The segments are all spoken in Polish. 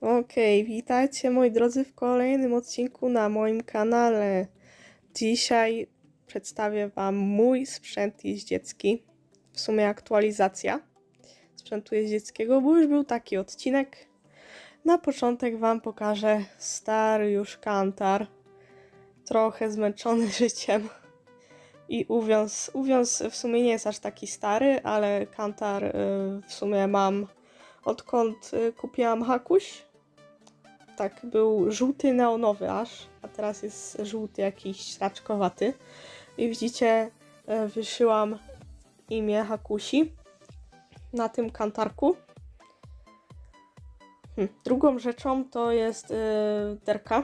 Okej, witajcie moi drodzy w kolejnym odcinku na moim kanale. Dzisiaj przedstawię Wam mój sprzęt jeździecki, w sumie aktualizacja sprzętu jeździeckiego, bo już był taki odcinek. Na początek Wam pokażę stary już kantar, trochę zmęczony życiem i uwiąz. Uwiąz w sumie nie jest aż taki stary, ale kantar y, w sumie mam odkąd y, kupiłam hakuś. Tak, był żółty neonowy aż, a teraz jest żółty jakiś raczkowaty. I widzicie, y, wyszyłam imię hakusi na tym kantarku. Hm. Drugą rzeczą to jest y, derka.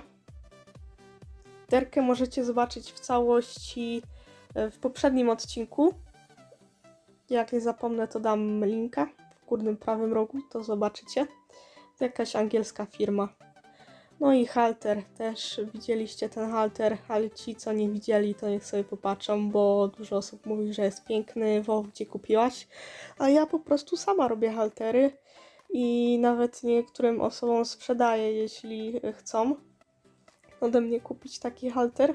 Derkę możecie zobaczyć w całości y, w poprzednim odcinku. Jak nie zapomnę, to dam linka w górnym prawym rogu, to zobaczycie. To jakaś angielska firma. No i halter też widzieliście ten halter, ale ci co nie widzieli to niech sobie popatrzą, bo dużo osób mówi, że jest piękny, wow, gdzie kupiłaś. A ja po prostu sama robię haltery i nawet niektórym osobom sprzedaję, jeśli chcą ode mnie kupić taki halter.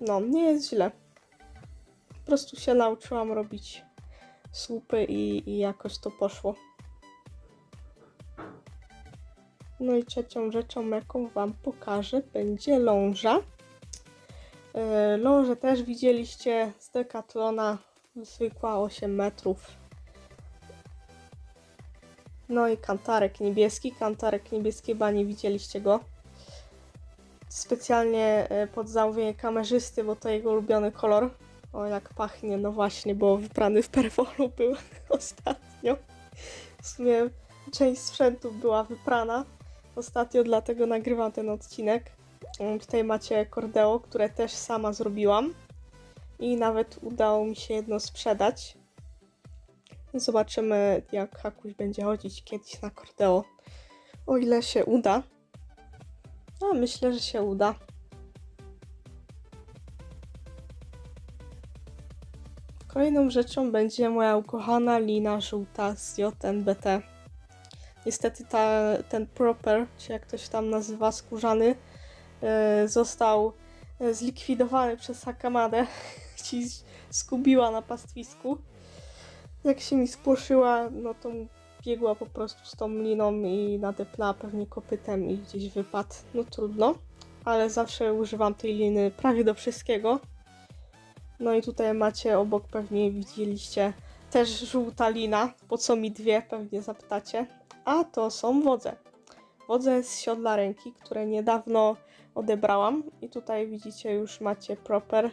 No, nie jest źle. Po prostu się nauczyłam robić słupy i, i jakoś to poszło. No i trzecią rzeczą, jaką Wam pokażę, będzie ląża. Yy, Lążę też widzieliście z Decathlona, zwykła 8 metrów. No i kantarek niebieski, kantarek niebieski, chyba nie widzieliście go. Specjalnie yy, pod zamówienie kamerzysty, bo to jego ulubiony kolor. O, jak pachnie, no właśnie, bo wyprany w perwolu był ostatnio. W sumie część sprzętu była wyprana ostatnio, dlatego nagrywam ten odcinek. Mm, Tutaj macie kordeo, które też sama zrobiłam. I nawet udało mi się jedno sprzedać. Zobaczymy, jak Hakuś będzie chodzić kiedyś na kordeo. O ile się uda. A myślę, że się uda. Kolejną rzeczą będzie moja ukochana lina żółta z JNBT. Niestety ta, ten proper, czy jak to się tam nazywa, skórzany, e, został e, zlikwidowany przez Hakamadę. Ci skubiła na pastwisku. Jak się mi spłoszyła, no to biegła po prostu z tą liną i nadepnęła pewnie kopytem i gdzieś wypadł. No trudno, ale zawsze używam tej liny prawie do wszystkiego. No i tutaj macie obok, pewnie widzieliście, też żółta lina. Po co mi dwie, pewnie zapytacie. A to są wodze. Wodze z siodła ręki, które niedawno odebrałam. I tutaj widzicie, już macie proper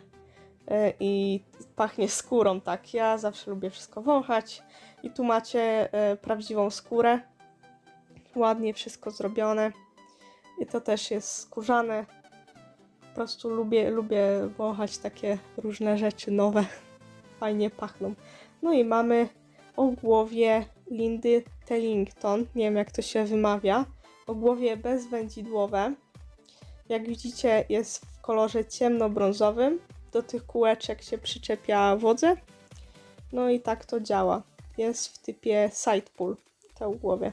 e, i pachnie skórą, tak. Ja zawsze lubię wszystko wąchać. I tu macie e, prawdziwą skórę. Ładnie wszystko zrobione. I to też jest skórzane. Po prostu lubię, lubię wąchać takie różne rzeczy nowe. Fajnie pachną. No i mamy o głowie Lindy Tellington. Nie wiem jak to się wymawia. O głowie bezwędzidłowe. Jak widzicie jest w kolorze ciemnobrązowym. Do tych kółeczek się przyczepia wodze. No i tak to działa. Jest w typie side pull. To głowie.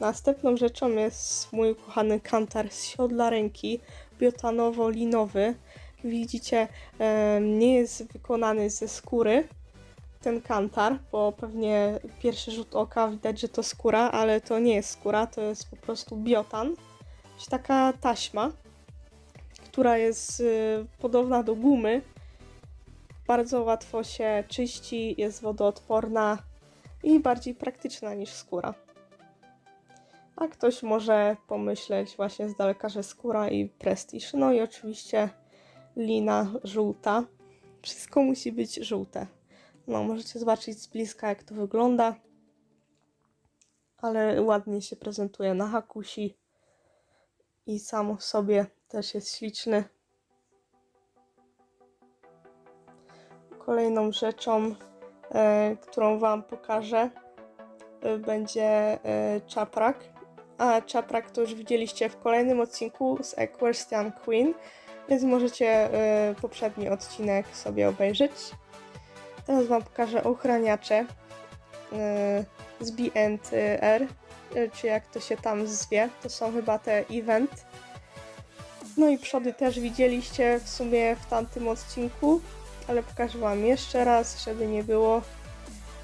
Następną rzeczą jest mój ukochany kantar z siodła ręki, biotanowo-linowy. Widzicie, nie jest wykonany ze skóry ten kantar, bo pewnie pierwszy rzut oka widać, że to skóra, ale to nie jest skóra, to jest po prostu biotan. Taka taśma, która jest y, podobna do gumy. Bardzo łatwo się czyści, jest wodoodporna i bardziej praktyczna niż skóra. A ktoś może pomyśleć właśnie z daleka, że skóra i prestiż. No i oczywiście lina żółta. Wszystko musi być żółte. No, możecie zobaczyć z bliska, jak to wygląda. Ale ładnie się prezentuje na hakusi. I sam w sobie też jest śliczny. Kolejną rzeczą, e, którą Wam pokażę, e, będzie e, czaprak. A czaprak to już widzieliście w kolejnym odcinku z Equestrian Queen, więc możecie e, poprzedni odcinek sobie obejrzeć. Teraz Wam pokażę ochraniacze. Yy, z B&R, y, czy jak to się tam zwie, to są chyba te event. No i przody też widzieliście w sumie w tamtym odcinku, ale pokażę Wam jeszcze raz, żeby nie było.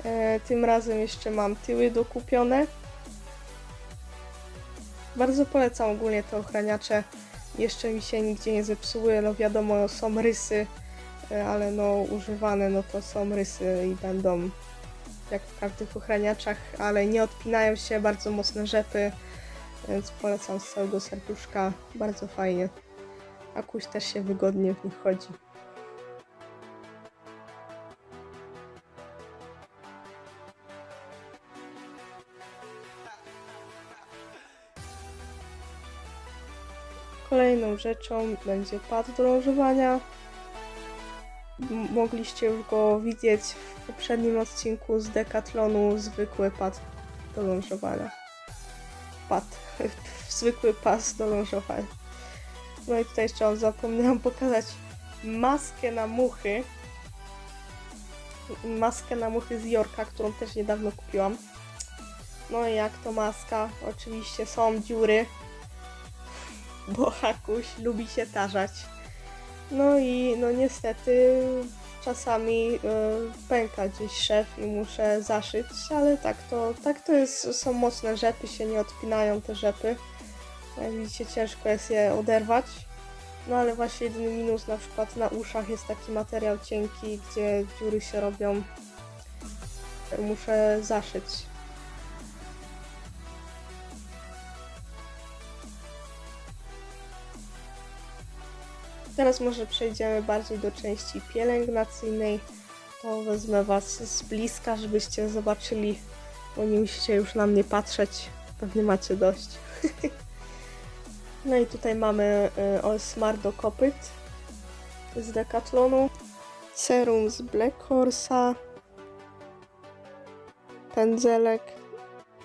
E, tym razem jeszcze mam tyły dokupione. Bardzo polecam ogólnie te ochraniacze. Jeszcze mi się nigdzie nie zepsuły, no wiadomo są rysy, e, ale no używane no to są rysy i będą jak w każdych ochraniaczach, ale nie odpinają się, bardzo mocne rzepy, więc polecam z całego serduszka, bardzo fajnie. Akuś też się wygodnie w nich chodzi. Rzeczą będzie pad do lążowania. Mogliście już go widzieć w poprzednim odcinku z Decathlonu, zwykły pad do lążowania. Pad, zwykły pas do lążowania. No i tutaj jeszcze zapomniałam pokazać maskę na muchy. Maskę na muchy z Jorka, którą też niedawno kupiłam. No i jak to maska? Oczywiście są dziury, bo Hakuś lubi się tarzać. No i no niestety czasami y, pęka gdzieś szef i muszę zaszyć, ale tak to, tak to jest, są mocne rzepy, się nie odpinają te rzepy. Jak widzicie ciężko jest je oderwać. No ale właśnie jedyny minus na przykład na uszach jest taki materiał cienki, gdzie dziury się robią. Muszę zaszyć. Teraz może przejdziemy bardziej do części pielęgnacyjnej. To wezmę Was z bliska, żebyście zobaczyli, bo nie musicie już na mnie patrzeć. Pewnie macie dość. no i tutaj mamy y, Olsmar do kopyt z Decathlonu. Serum z Black Horse'a. Pędzelek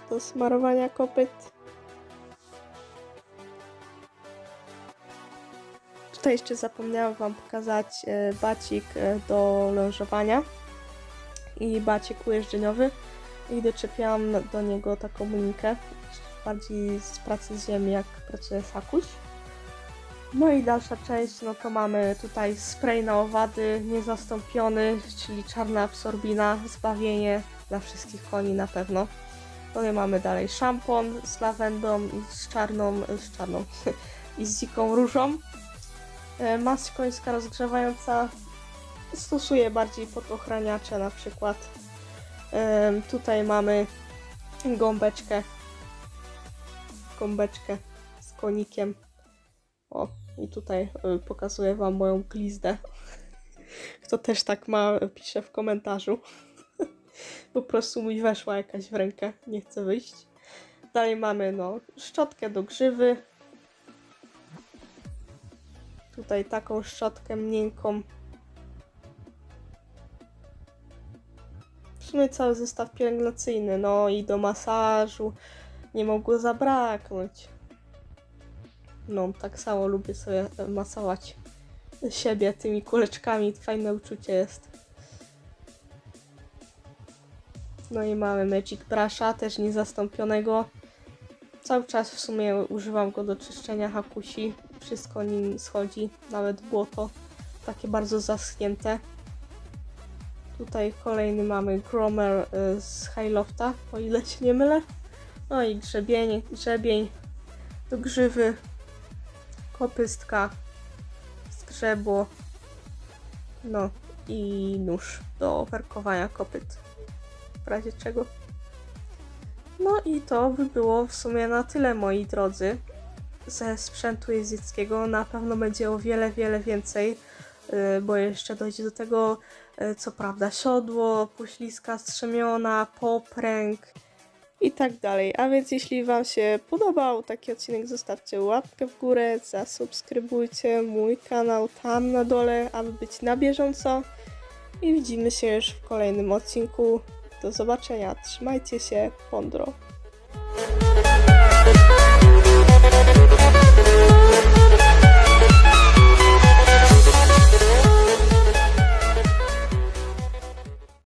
do smarowania kopyt. Tutaj jeszcze zapomniałam Wam pokazać e, bacik e, do lążowania i bacik ujeżdżeniowy i doczepiałam na- do niego taką linkę, bardziej z pracy z ziemi, jak pracuje Sakuś. No i dalsza część, no to mamy tutaj spray na owady niezastąpiony, czyli czarna absorbina, zbawienie dla wszystkich koni na pewno. Tutaj mamy dalej szampon z lawendą i z czarną, z czarną i z dziką różą. E, Maść końska rozgrzewająca stosuję bardziej pod ochraniacze na przykład. Em, tutaj mamy gąbeczkę. Gąbeczkę z konikiem. O, i tutaj y, pokazuję Wam moją glizdę. Kto też tak ma, pisze w komentarzu. po prostu mi weszła jakaś w rękę, nie chcę wyjść. Dalej mamy no, szczotkę do grzywy, tutaj taką szczotkę miękką. W sumie cały zestaw pielęgnacyjny, no i do masażu nie mogło zabraknąć. No, tak samo lubię sobie masować siebie tymi kuleczkami, fajne uczucie jest. No i mamy Magic Brusha, też niezastąpionego. Cały czas w sumie używam go do czyszczenia hakusi. Wszystko nim schodzi, nawet błoto. Takie bardzo zaschnięte. Tutaj kolejny mamy Gromer y, z Highlofta, o ile się nie mylę. No i grzebień, grzebień do grzywy, kopystka, zgrzebło, no i nóż do werkowania kopyt. W razie czego. No i to by było w sumie na tyle, moi drodzy. Ze sprzętu jeździeckiego na pewno będzie o wiele, wiele więcej, yy, bo jeszcze dojdzie do tego, yy, co prawda, siodło, poślizga strzemiona, popręg i tak dalej. A więc jeśli Wam się podobał taki odcinek, zostawcie łapkę w górę, zasubskrybujcie mój kanał tam na dole, aby być na bieżąco. I widzimy się już w kolejnym odcinku. Do zobaczenia. Trzymajcie się. Pondro.